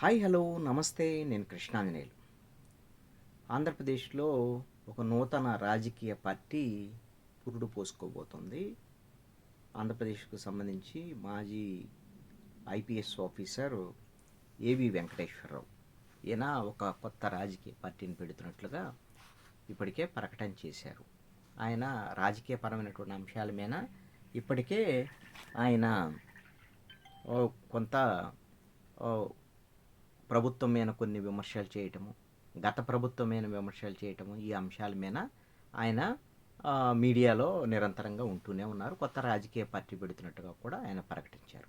Hi hello నమస్తే నేను కృష్ణాంజనేయులు. ఆంధ్రప్రదేశ్లో ఒక నూతన రాజకీయ పార్టీ పురుడు పోసుకోబోతుంది. ఆంధ్రప్రదేశ్కు సంబంధించి మాజీ ఐపీఎస్ ఆఫీసర్ ఏవి వెంకటేశ్వరరావు. ఈయన ఒక కొత్త రాజకీయ పార్టీని పెడుతున్నట్లుగా ఇప్పటికే ప్రకటన చేశారు. ఆయన రాజకీయపరమైనటువంటి అంశాల మీద ఇప్పటికే ఆయన కొంత ప్రభుత్వం మీద కొన్ని విమర్శలు చేయటము గత ప్రభుత్వం మీద విమర్శలు చేయటము ఈ అంశాల మీద ఆయన మీడియాలో నిరంతరంగా ఉంటూనే ఉన్నారు. కొత్త రాజకీయ పార్టీ పెడుతున్నట్టుగా కూడా ఆయన ప్రకటించారు.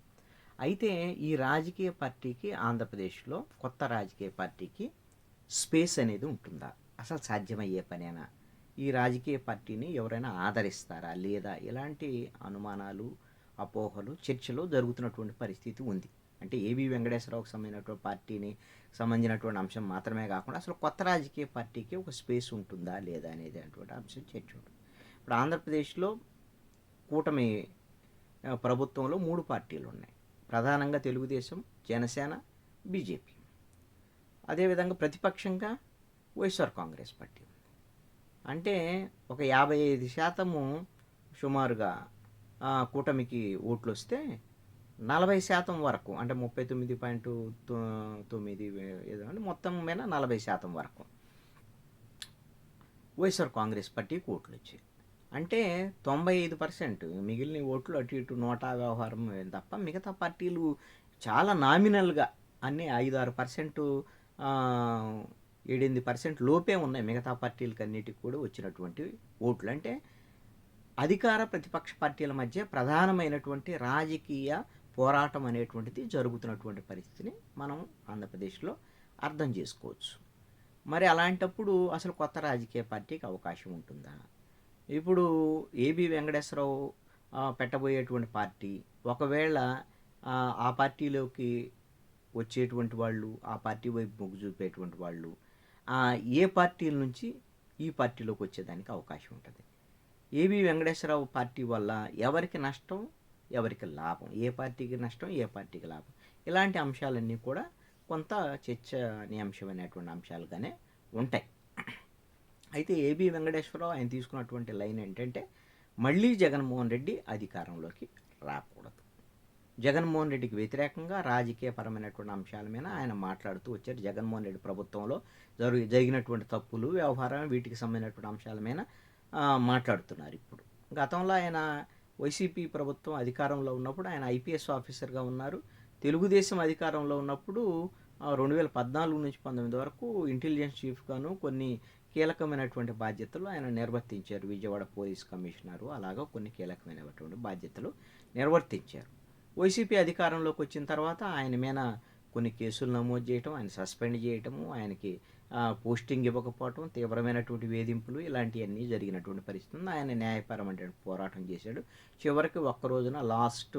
అయితే ఈ రాజకీయ పార్టీకి ఆంధ్రప్రదేశ్లో కొత్త రాజకీయ పార్టీకి స్పేస్ అనేది ఉంటుందా? అసలు సాధ్యమయ్యే పనేనా? ఈ రాజకీయ పార్టీని ఎవరైనా ఆదరిస్తారా? లేదా ఇలాంటి అనుమానాలు అపోహలు చర్చలు జరుగుతున్నటువంటి పరిస్థితి ఉంది. అంటే ఏబి వెంకటేశ్వరరావుకి సంబంధించినటువంటి పార్టీని సంబంధించినటువంటి అంశం మాత్రమే కాకుండా అసలు కొత్త రాజకీయ పార్టీకి ఒక స్పేస్ ఉంటుందా లేదా అనేది అటువంటి అంశం చర్చ ఇప్పుడు ఆంధ్రప్రదేశ్లో కూటమి ప్రభుత్వంలో మూడు పార్టీలు ఉన్నాయి. ప్రధానంగా తెలుగుదేశం జనసేన బీజేపీ. అదేవిధంగా ప్రతిపక్షంగా వైఎస్ఆర్ కాంగ్రెస్ పార్టీ ఉంది. అంటే ఒక యాభై ఐదు శాతము సుమారుగా కూటమికి ఓట్లు వస్తే నలభై శాతం వరకు అంటే ముప్పై తొమ్మిది పాయింట్ తొమ్మిది ఏదో అంటే మొత్తం మీద నలభై శాతం వరకు. వైఎస్ఆర్ కాంగ్రెస్ పార్టీకి ఓట్లు వచ్చాయి. అంటే తొంభై ఐదు పర్సెంట్ మిగిలిన ఓట్లు అటు ఇటు నోటా వ్యవహారం తప్ప మిగతా పార్టీలు చాలా నామినల్గా అన్ని ఐదు ఆరు పర్సెంట్ ఏడెనిమిది పర్సెంట్ లోపే ఉన్నాయి. మిగతా పార్టీలకి అన్నిటికి కూడా వచ్చినటువంటి ఓట్లు. అంటే అధికార ప్రతిపక్ష పార్టీల మధ్య ప్రధానమైనటువంటి రాజకీయ పోరాటం అనేటువంటిది జరుగుతున్నటువంటి పరిస్థితిని మనం ఆంధ్రప్రదేశ్లో అర్థం చేసుకోవచ్చు. మరి అలాంటప్పుడు అసలు కొత్త రాజకీయ పార్టీకి అవకాశం ఉంటుందా? ఇప్పుడు ఏబి వెంకటేశ్వరరావు పెట్టబోయేటువంటి పార్టీ ఒకవేళ ఆ, పార్టీలోకి వచ్చేటువంటి వాళ్ళు ఆ పార్టీ వైపు మొగ్గు చూపేటువంటి వాళ్ళు ఏ పార్టీల నుంచి ఈ పార్టీలోకి వచ్చేదానికి అవకాశం ఉంటుంది? ఏబి వెంకటేశ్వరరావు పార్టీ వల్ల ఎవరికి నష్టం ఎవరికి లాభం? ఏ పార్టీకి నష్టం? ఏ పార్టీకి లాభం? ఇలాంటి అంశాలన్నీ కూడా కొంత చర్చనీయాంశమైనటువంటి అంశాలుగానే ఉంటాయి. అయితే ఏబి వెంకటేశ్వరరావు ఆయన తీసుకున్నటువంటి లైన్ ఏంటంటే మళ్ళీ జగన్మోహన్ రెడ్డి అధికారంలోకి రాకూడదు. జగన్మోహన్ రెడ్డికి వ్యతిరేకంగా రాజకీయపరమైనటువంటి అంశాల మీద ఆయన మాట్లాడుతూ వచ్చారు. జగన్మోహన్ రెడ్డి ప్రభుత్వంలో జరుగు జరిగినటువంటి తప్పులు వ్యవహారం వీటికి సంబంధించినటువంటి అంశాల మీద మాట్లాడుతున్నారు ఇప్పుడు. గతంలో ఆయన వైసీపీ ప్రభుత్వం అధికారంలో ఉన్నప్పుడు ఆయన ఐపీఎస్ ఆఫీసర్గా ఉన్నారు. తెలుగుదేశం అధికారంలో ఉన్నప్పుడు రెండు వేల పద్నాలుగు నుంచి పంతొమ్మిది వరకు ఇంటెలిజెన్స్ చీఫ్గాను కొన్ని కీలకమైనటువంటి బాధ్యతలు ఆయన నిర్వర్తించారు. విజయవాడ పోలీస్ కమిషనరు అలాగా కొన్ని కీలకమైనటువంటి బాధ్యతలు నిర్వర్తించారు. వైసీపీ అధికారంలోకి వచ్చిన తర్వాత ఆయన మీద కొన్ని కేసులు నమోదు చేయటం ఆయన సస్పెండ్ చేయటము ఆయనకి పోస్టింగ్ ఇవ్వకపోవటం తీవ్రమైనటువంటి వేధింపులు ఇలాంటివన్నీ జరిగినటువంటి పరిస్థితి ఆయన న్యాయపరమైన పోరాటం చేశాడు. చివరికి ఒక్క రోజున లాస్ట్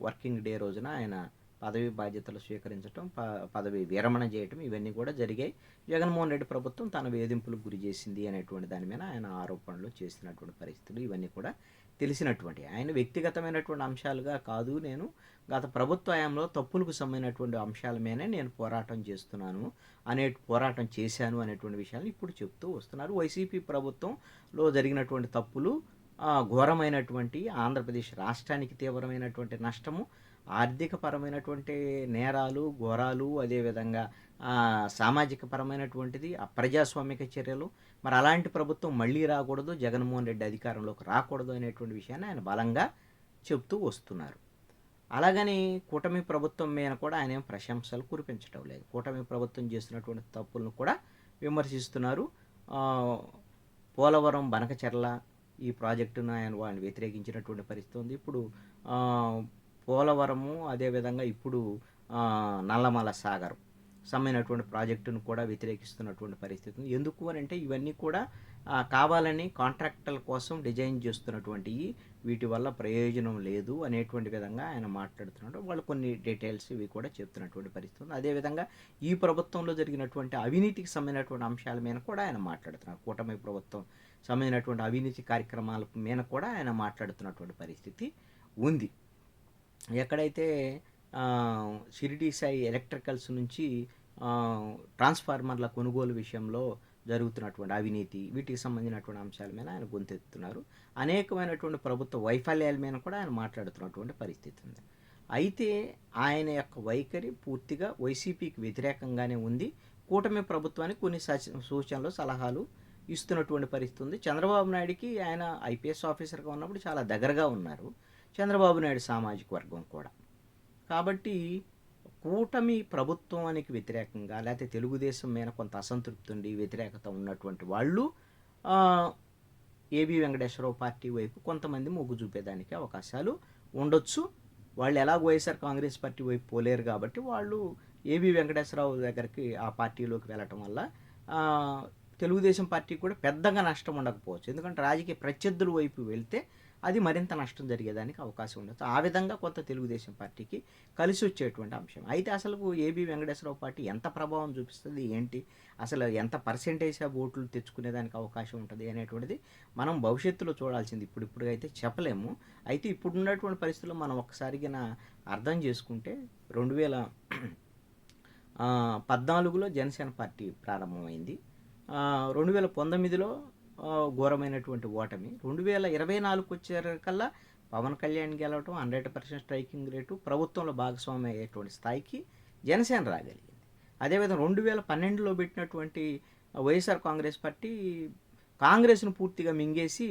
వర్కింగ్ డే రోజున ఆయన పదవి బాధ్యతలు స్వీకరించడం ప పదవి విరమణ చేయటం ఇవన్నీ కూడా జరిగాయి. జగన్మోహన్ రెడ్డి ప్రభుత్వం తన వేధింపులకు గురి చేసింది అనేటువంటి దాని మీద ఆయన ఆరోపణలు చేసినటువంటి పరిస్థితులు ఇవన్నీ కూడా తెలిసినటువంటి. ఆయన వ్యక్తిగతమైనటువంటి అంశాలుగా కాదు నేను గత ప్రభుత్వ హయాంలో తప్పులకు సంబంధించినటువంటి అంశాల మీదనే నేను పోరాటం చేస్తున్నాను అనే పోరాటం చేశాను అనేటువంటి విషయాలు ఇప్పుడు చెప్తూ వస్తున్నారు. వైసీపీ ప్రభుత్వంలో జరిగినటువంటి తప్పులు ఘోరమైనటువంటి ఆంధ్రప్రదేశ్ రాష్ట్రానికి తీవ్రమైనటువంటి నష్టము ఆర్థిక పరమైనటువంటి నేరాలు ఘోరాలు అదేవిధంగా ఆ, సామాజిక పరమైనటువంటిది అప్రజాస్వామిక చర్యలు. మరి అలాంటి ప్రభుత్వం మళ్ళీ రాకూడదు జగన్మోహన్ రెడ్డి అధికారంలోకి రాకూడదు అనేటువంటి విషయాన్ని ఆయన బలంగా చెప్తూ వస్తున్నారు. అలాగని కూటమి ప్రభుత్వం మీద కూడా ఆయన ఏం ప్రశంసలు కురిపించడం లేదు. కూటమి ప్రభుత్వం చేస్తున్నటువంటి తప్పులను కూడా విమర్శిస్తున్నారు. పోలవరం బనకచెర్ల ఈ ప్రాజెక్టును ఆయన వాళ్ళని వ్యతిరేకించినటువంటి పరిస్థితి ఉంది. ఇప్పుడు పోలవరము అదేవిధంగా ఇప్పుడు నల్లమల సాగర్ సమ్మైనటువంటి ప్రాజెక్టును కూడా వ్యతిరేకిస్తున్నటువంటి పరిస్థితి ఉంది ఎందుకు అని అంటే ఇవన్నీ కూడా కావాలని కాంట్రాక్టర్ల కోసం డిజైన్ చేస్తున్నటువంటి వీటి వల్ల ప్రయోజనం లేదు అనేటువంటి విధంగా ఆయన మాట్లాడుతున్నాడు. వాళ్ళు కొన్ని డీటెయిల్స్ ఇవి కూడా చెప్తున్నటువంటి పరిస్థితి ఉంది. అదేవిధంగా ఈ ప్రభుత్వంలో జరిగినటువంటి అవినీతికి సంబంధించినటువంటి అంశాల మీద కూడా ఆయన మాట్లాడుతున్నారు. కూటమి ప్రభుత్వం సంబంధించినటువంటి అవినీతి కార్యక్రమాల మీద కూడా ఆయన మాట్లాడుతున్నటువంటి పరిస్థితి ఉంది. ఎక్కడైతే షిరిడి సాయి ఎలక్ట్రికల్స్ నుంచి ట్రాన్స్ఫార్మర్ల కొనుగోలు విషయంలో జరుగుతున్నటువంటి అవినీతి వీటికి సంబంధించినటువంటి అంశాల మీద ఆయన గొంతెత్తుతున్నారు. అనేకమైనటువంటి ప్రభుత్వ వైఫల్యాల మీద కూడా ఆయన మాట్లాడుతున్నటువంటి పరిస్థితి ఉంది. అయితే ఆయన యొక్క వైఖరి పూర్తిగా వైసీపీకి వ్యతిరేకంగానే ఉంది. కూటమి ప్రభుత్వానికి కొన్ని సచ- సూచనలు సలహాలు ఇస్తున్నటువంటి పరిస్థితి ఉంది. చంద్రబాబు నాయుడికి ఆయన ఐపీఎస్ ఆఫీసర్గా ఉన్నప్పుడు చాలా దగ్గరగా ఉన్నారు. చంద్రబాబు నాయుడు సామాజిక వర్గం కూడా. కాబట్టి కూటమి ప్రభుత్వానికి వ్యతిరేకంగా లేకపోతే తెలుగుదేశం మీద కొంత అసంతృప్తి ఉండి వ్యతిరేకత ఉన్నటువంటి వాళ్ళు ఏబి వెంకటేశ్వరరావు పార్టీ వైపు కొంతమంది మొగ్గు చూపేదానికి అవకాశాలు ఉండొచ్చు. వాళ్ళు ఎలాగో వైఎస్ఆర్ కాంగ్రెస్ పార్టీ వైపు పోలేరు కాబట్టి వాళ్ళు ఏబి వెంకటేశ్వరరావు దగ్గరికి ఆ పార్టీలోకి వెళ్ళటం వల్ల తెలుగుదేశం పార్టీ కూడా పెద్దగా నష్టం ఉండకపోవచ్చు. ఎందుకంటే రాజకీయ ప్రత్యర్థుల వైపు వెళ్తే అది మరింత నష్టం జరిగేదానికి అవకాశం ఉండొచ్చు. ఆ విధంగా కొంత తెలుగుదేశం పార్టీకి కలిసి వచ్చేటువంటి అంశం. అయితే అసలు ఏబి వెంకటేశ్వరరావు పార్టీ ఎంత ప్రభావం చూపిస్తుంది? ఏంటి? అసలు ఎంత పర్సెంటేజ్ ఆ ఓట్లు తెచ్చుకునేదానికి అవకాశం ఉంటుంది అనేటువంటిది మనం భవిష్యత్తులో చూడాల్సింది. ఇప్పుడు ఇప్పుడు అయితే చెప్పలేము. అయితే ఇప్పుడు ఉన్నటువంటి పరిస్థితుల్లో మనం ఒకసారిగా అర్థం చేసుకుంటే రెండు వేల పద్నాలుగులో జనసేన పార్టీ ప్రారంభమైంది. రెండు వేల పంతొమ్మిదిలో ఘోరమైనటువంటి ఓటమి. రెండు వేల ఇరవై నాలుగు వచ్చేకల్లా పవన్ కళ్యాణ్ గెలవటం హండ్రెడ్ పర్సెంట్ స్ట్రైకింగ్ రేటు ప్రభుత్వంలో భాగస్వామి అయ్యేటువంటి స్థాయికి జనసేన రాగలిగింది. అదేవిధంగా రెండు వేల పన్నెండులో పెట్టినటువంటి వైఎస్ఆర్ కాంగ్రెస్ పార్టీ కాంగ్రెస్ను పూర్తిగా మింగేసి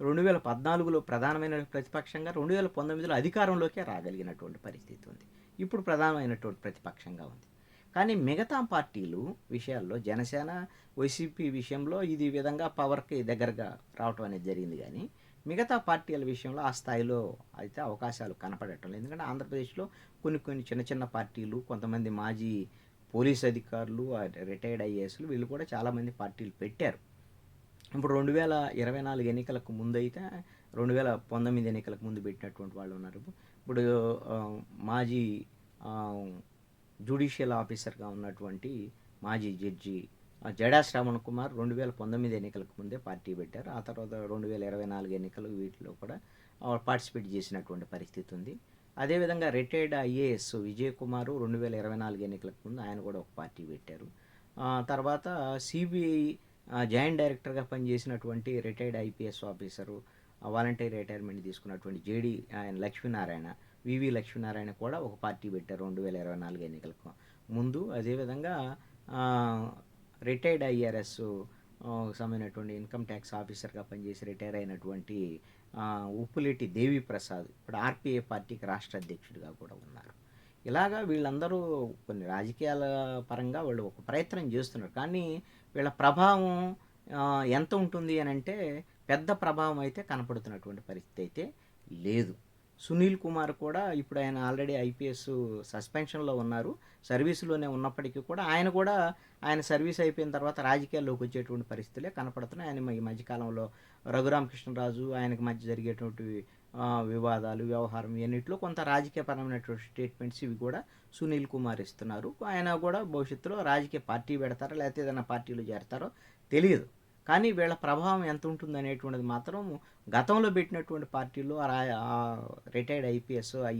రెండు వేల పద్నాలుగులో ప్రధానమైన ప్రతిపక్షంగా రెండు వేల పంతొమ్మిదిలో అధికారంలోకే రాగలిగినటువంటి పరిస్థితి ఉంది. ఇప్పుడు ప్రధానమైనటువంటి ప్రతిపక్షంగా ఉంది. కానీ మిగతా పార్టీలు విషయాల్లో జనసేన వైసీపీ విషయంలో ఇది విధంగా పవర్కి దగ్గరగా రావటం అనేది జరిగింది కానీ మిగతా పార్టీల విషయంలో ఆ స్థాయిలో అయితే అవకాశాలు కనపడటం లేదు. ఎందుకంటే ఆంధ్రప్రదేశ్లో కొన్ని కొన్ని చిన్న చిన్న పార్టీలు కొంతమంది మాజీ పోలీస్ అధికారులు రిటైర్డ్ ఐఏఎస్లు వీళ్ళు కూడా చాలామంది పార్టీలు పెట్టారు. ఇప్పుడు రెండు వేల ఇరవై నాలుగు ఎన్నికలకు ముందు అయితే రెండు వేల పంతొమ్మిది ఎన్నికలకు ముందు పెట్టినటువంటి వాళ్ళు ఉన్నారు. ఇప్పుడు మాజీ జ్యుడిషియల్ ఆఫీసర్గా ఉన్నటువంటి మాజీ జడ్జి జడా శ్రవణ్ కుమార్ రెండు వేల పంతొమ్మిది ఎన్నికలకు ముందే పార్టీ పెట్టారు. ఆ తర్వాత రెండు వేల ఇరవై నాలుగు ఎన్నికలు వీటిలో కూడా పార్టిసిపేట్ చేసినటువంటి పరిస్థితి ఉంది. అదేవిధంగా రిటైర్డ్ ఐఏఎస్ విజయ్ కుమారు రెండు వేల ఇరవై నాలుగు ఎన్నికలకు ముందు ఆయన కూడా ఒక పార్టీ పెట్టారు. తర్వాత సిబిఐ జాయింట్ డైరెక్టర్గా పనిచేసినటువంటి retired IPS officer volunteer retirement తీసుకున్నటువంటి జేడి ఆయన లక్ష్మీనారాయణ వివి లక్ష్మీనారాయణ కూడా ఒక పార్టీ పెట్టారు రెండు వేల ఇరవై నాలుగు ఎన్నికలకు. ముందు అదేవిధంగా రిటైర్డ్ ఐఆర్ఎస్ సంబంధించినటువంటి ఇన్కమ్ ట్యాక్స్ ఆఫీసర్గా పనిచేసి రిటైర్ అయినటువంటి ఉప్పులేటి దేవి ప్రసాద్ ఇప్పుడు ఆర్పిఐ పార్టీకి రాష్ట్ర అధ్యక్షుడిగా కూడా ఉన్నారు. ఇలాగా వీళ్ళందరూ కొన్ని రాజకీయాల పరంగా వాళ్ళు ఒక ప్రయత్నం చేస్తున్నారు. కానీ వీళ్ళ ప్రభావం ఎంత ఉంటుంది అని అంటే పెద్ద ప్రభావం అయితే కనపడుతున్నటువంటి పరిస్థితి అయితే లేదు. సునీల్ కుమార్ కూడా ఇప్పుడు ఆయన ఆల్రెడీ ఐపీఎస్ సస్పెన్షన్లో ఉన్నారు. సర్వీసులోనే ఉన్నప్పటికీ కూడా ఆయన కూడా ఆయన సర్వీస్ అయిపోయిన తర్వాత రాజకీయాల్లోకి వచ్చేటువంటి పరిస్థితులే కనపడుతున్నాయి. ఆయన ఈ మధ్యకాలంలో రఘురామకృష్ణరాజు ఆయనకి మధ్య జరిగేటువంటి వివాదాలు వ్యవహారం ఇవన్నిటిలో కొంత రాజకీయపరమైనటువంటి స్టేట్మెంట్స్ ఇవి కూడా సునీల్ కుమార్ ఇస్తున్నారు. ఆయన కూడా భవిష్యత్తులో రాజకీయ పార్టీ పెడతారో లేకపోతే ఏదైనా పార్టీలో చేరతారో తెలియదు. కానీ వీళ్ళ ప్రభావం ఎంత ఉంటుంది అనేటువంటిది మాత్రం గతంలో పెట్టినటువంటి పార్టీలు retired IPS I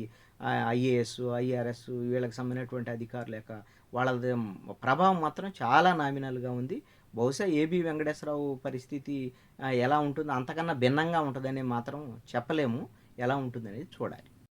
IAS IRS వీళ్ళకి సంబంధించినటువంటి అధికారుల యొక్క వాళ్ళది ప్రభావం మాత్రం చాలా నామినల్గా ఉంది. బహుశా ఏబి వెంకటేశ్వరరావు పరిస్థితి ఎలా ఉంటుందో అంతకన్నా భిన్నంగా ఉంటుందని మాత్రం చెప్పలేము. ఎలా ఉంటుందనేది చూడాలి.